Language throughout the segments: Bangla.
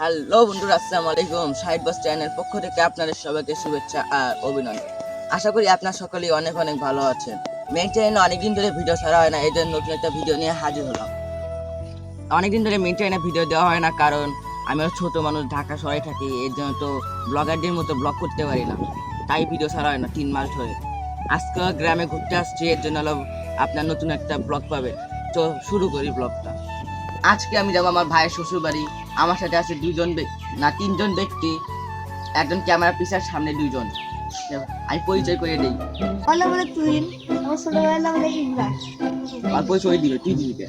হ্যালো বন্ধুরা, আসসালামু আলাইকুম। সাইড বাস চ্যানেল পক্ষ থেকে আপনাদের সবাইকে শুভেচ্ছা আর অভিনন্দন। আশা করি আপনার সকলেই অনেক অনেক ভালো আছেন। মেন চ্যানেলে অনেকদিন ধরে ভিডিও ছাড়া হয় না জন্য নতুন একটা ভিডিও নিয়ে হাজির হলাম। অনেকদিন ধরে মেন চ্যানেলে ভিডিও দেওয়া হয় না, কারণ আমি ছোট মানুষ, ঢাকা শহরে থাকি, এর জন্য তো ব্লগারদের মতো ব্লগ করতে পারি না। তাই ভিডিও ছাড়া হয় না, তিন মাস ধরে। আজকে গ্রামে ঘুরতে আসছি, এর জন্য আপনার নতুন একটা ব্লগ পাবেন। তো শুরু করি ব্লগটা। আজকে আমি যাব আমার ভাইয়ের শ্বশুর বাড়ি আমার সাথে আছে দুজন ব্যক্তি না তিনজন ব্যক্তি। একজন ক্যামেরা পিছার সামনে দুইজন। আমি পরিচয় করে দিই। আমার নাম হলো তুহিন আমার ছোটবেলার নাম হলো ইমরান আর পরিচয় দিবে? তুই দিবি কে?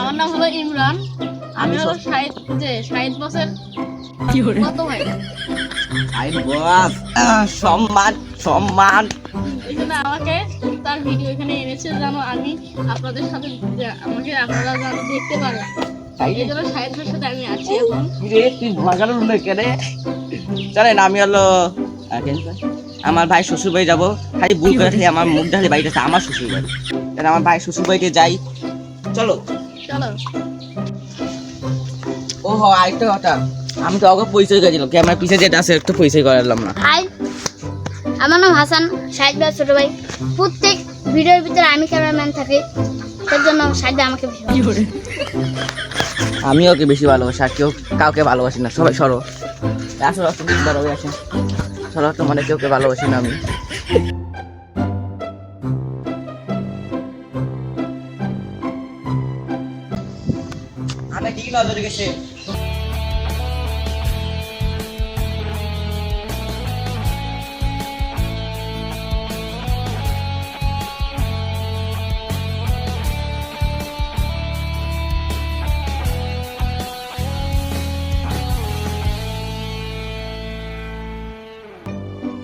আমার নাম হলো ইমরান। আমি হলো কত ভাই বস সম্মান। সম্মান। এখানে আমাকে তার ভিডিও এখানে এনেছে যেন আমি আপনাদের সাথে আমাকে আপনারা যেন দেখতে পারেন। এই জন্য ষাট সাথে আমি আছি এখন। রে তুই ভাগালো রুমে কেনে জানেন আমি হলো আহ, কেন কয়? আমার ভাই শ্বশুর বাড়ি যাব। খালি ভুল করে খালি আমার মুখ ঢালে বাড়িতে আছে আমার শ্বশুর বাড়ি তাহলে আমার ভাই শ্বশুর বাড়িতে যাই। চলো। চলো। ও হ আরেকটা কথা। আমি তো আগে পরিচয় করেছিলাম ক্যামেরা পিছে যেটা আছে একটু পরিচয় করালাম না। হাই আমার নাম হাসান ষাট ভাই ছোট ভাই। প্রত্যেক ভিডিওর ভিতরে আমি ক্যামেরাম্যান থাকি। তার জন্য ষাট ভাই আমাকে ভীষণ আমি ওকে বেশি ভালোবাসি আর কেউ কাউকে ভালোবাসি না। সবাই সরো। আসো আসো বড় হয়ে আসেন সরো তো মানে কেউকে ভালোবাসি না আমি। আমি ঠিক নজরে গেছে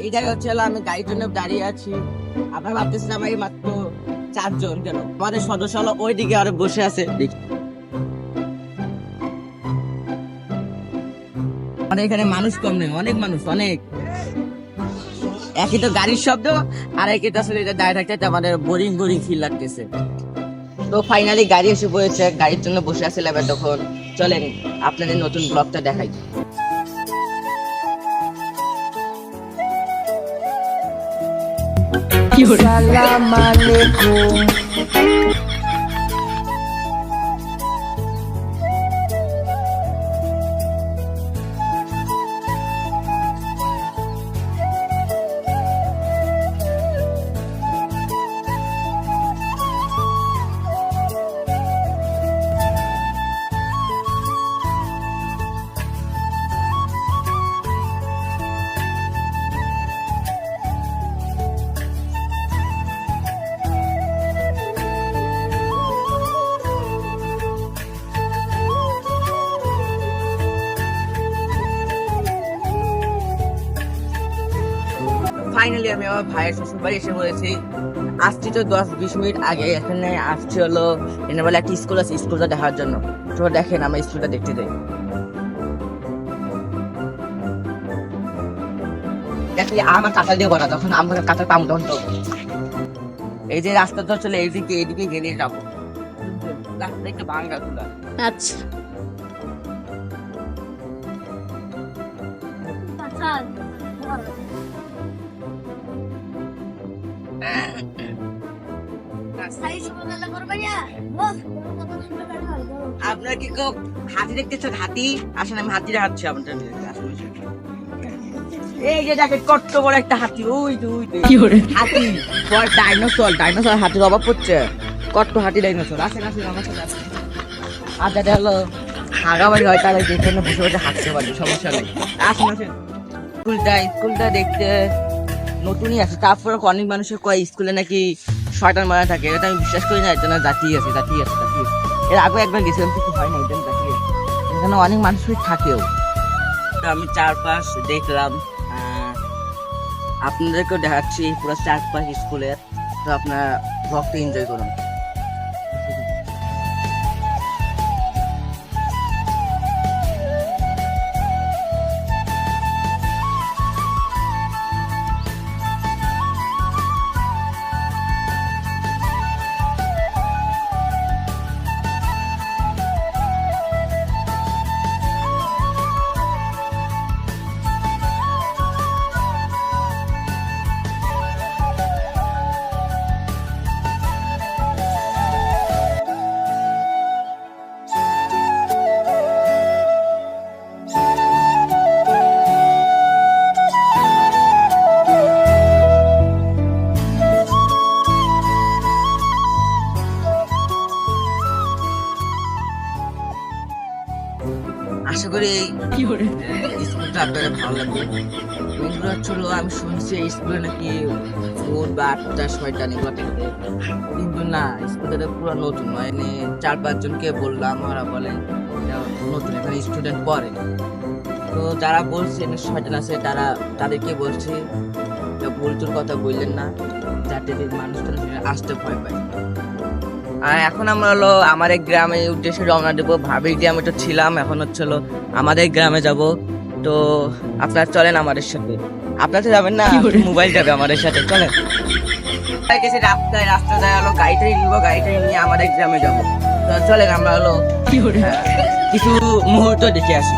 এই হচ্ছে আমি গাড়ির জন্য দাঁড়িয়ে আছি। মাত্র চারজন কেন? আমাদের সদস্য হলো ওই দিকে আরও বসে আছে। আমাদের এখানে মানুষ কম নেই, অনেক মানুষ, অনেক। একই তো গাড়ির শব্দ, আর একই তো আসলে এটা দাঁড়িয়ে থাকতে আমাদের বোরিং বোরিং ফিল লাগতেছে। তো ফাইনালি গাড়ি এসে পড়েছে, গাড়ির জন্য বসে আছিলাম তখন। চলেন, আপনাদের নতুন ব্লগটা দেখাই। সালাম আলাইকুম। ফাইনালি আমি আমার ভাইয়ের শ্বশুর বাড়ি এসে পড়েছি আসছি তো দশ বিশ মিনিট আগে, এখানে আসছি হলো এখানে বলে একটা স্কুল আছে স্কুলটা দেখার জন্য। তো দেখেন, আমার স্কুলটা দেখতে যাই। আমার দিয়ে করা আমার তখন তো। এই যে রাস্তা এইদিকে আচ্ছা। আপনার কি কেউ হাতি দেখতেছেন? হাতি? আসেন আমি হাঁটছি আপনার আসুন, আসুন। এই যে দেখেন কত বড় একটা হাতি। ওই যে ওই যে। হাতি। বড় ডাইনোসর ডাইনোসর হাতির অভাব পড়ছে কত হাতি ডাইনোসর আসেন আসেন আমার সাথে আসেন। আর যাতে হলো হাগাবাড়ি হয় তাহলে যেখানে বসে বসে হাঁটতে পারি সমস্যা নেই। আসুন আসেন। স্কুলটা স্কুলটা দেখতে নতুনই আছে। তারপরে অনেক মানুষের কয় স্কুলে নাকি শয়তান মারা থাকে, এটা আমি বিশ্বাস করি না, এটা না জাতি আছে জাতি আছে জাতি আছে। এর আগে একবার গেছিলাম কিছু হয় না একজন জাতি আছে। এখানে অনেক মানুষই থাকেও। আমি চারপাশ দেখলাম আপনাদেরকেও দেখাচ্ছি, পুরো চারপাশ স্কুলের, তো আপনারা ব্লগটা এনজয় করুন। করি এই স্কুলটা আপনাদের ভালো লাগবে? এগুলো আমি শুনছি এই স্কুলে নাকি ভোর বা আটটা ছয়টা এগুলো কিন্তু না স্কুলটা পুরো নতুন মানে চার পাঁচজনকে বললাম ওরা বলে নতুন এখানে স্টুডেন্ট পড়ে তো যারা বলছে এখানে ছয়জন আছে তারা তাদেরকে বলছে ভুল টুল কথা বললেন না যাতে মানুষটা আসতে ভয় পায়। আর এখন আমরা হলো আমাদের গ্রামে উদ্দেশ্যে রওনা দেবো। ভাবির গ্রামে তো ছিলাম এখন হচ্ছে হলো আমাদের গ্রামে যাব। তো আপনারা চলেন আমাদের সাথে। আপনারা তো যাবেন না মোবাইল যাবে আমাদের সাথে চলেন। গেছে রাস্তায় রাস্তা যায় হলো গাড়িটাই নিব গাড়িটাই নিয়ে আমাদের গ্রামে যাব। তো চলেন আমরা হলো হ্যাঁ, কিছু মুহূর্ত দেখে আসি।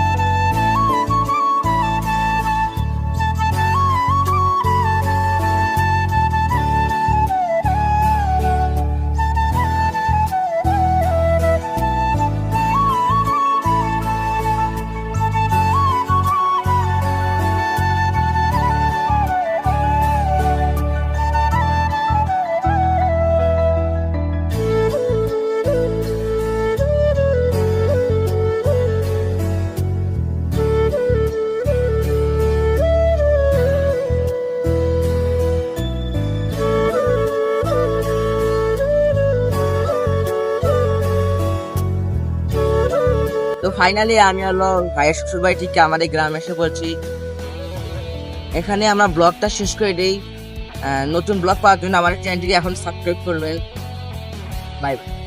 তো ফাইনালি আমি হলো ভাইয়ের শ্বশুর বাড়ি থেকে আমাদের গ্রামে এসে বলছি এখানে আমরা ব্লগটা শেষ করে দিই। নতুন ব্লগ পাওয়ার জন্য আমাদের চ্যানেলটিকে এখন সাবস্ক্রাইব করবেন। Bye bye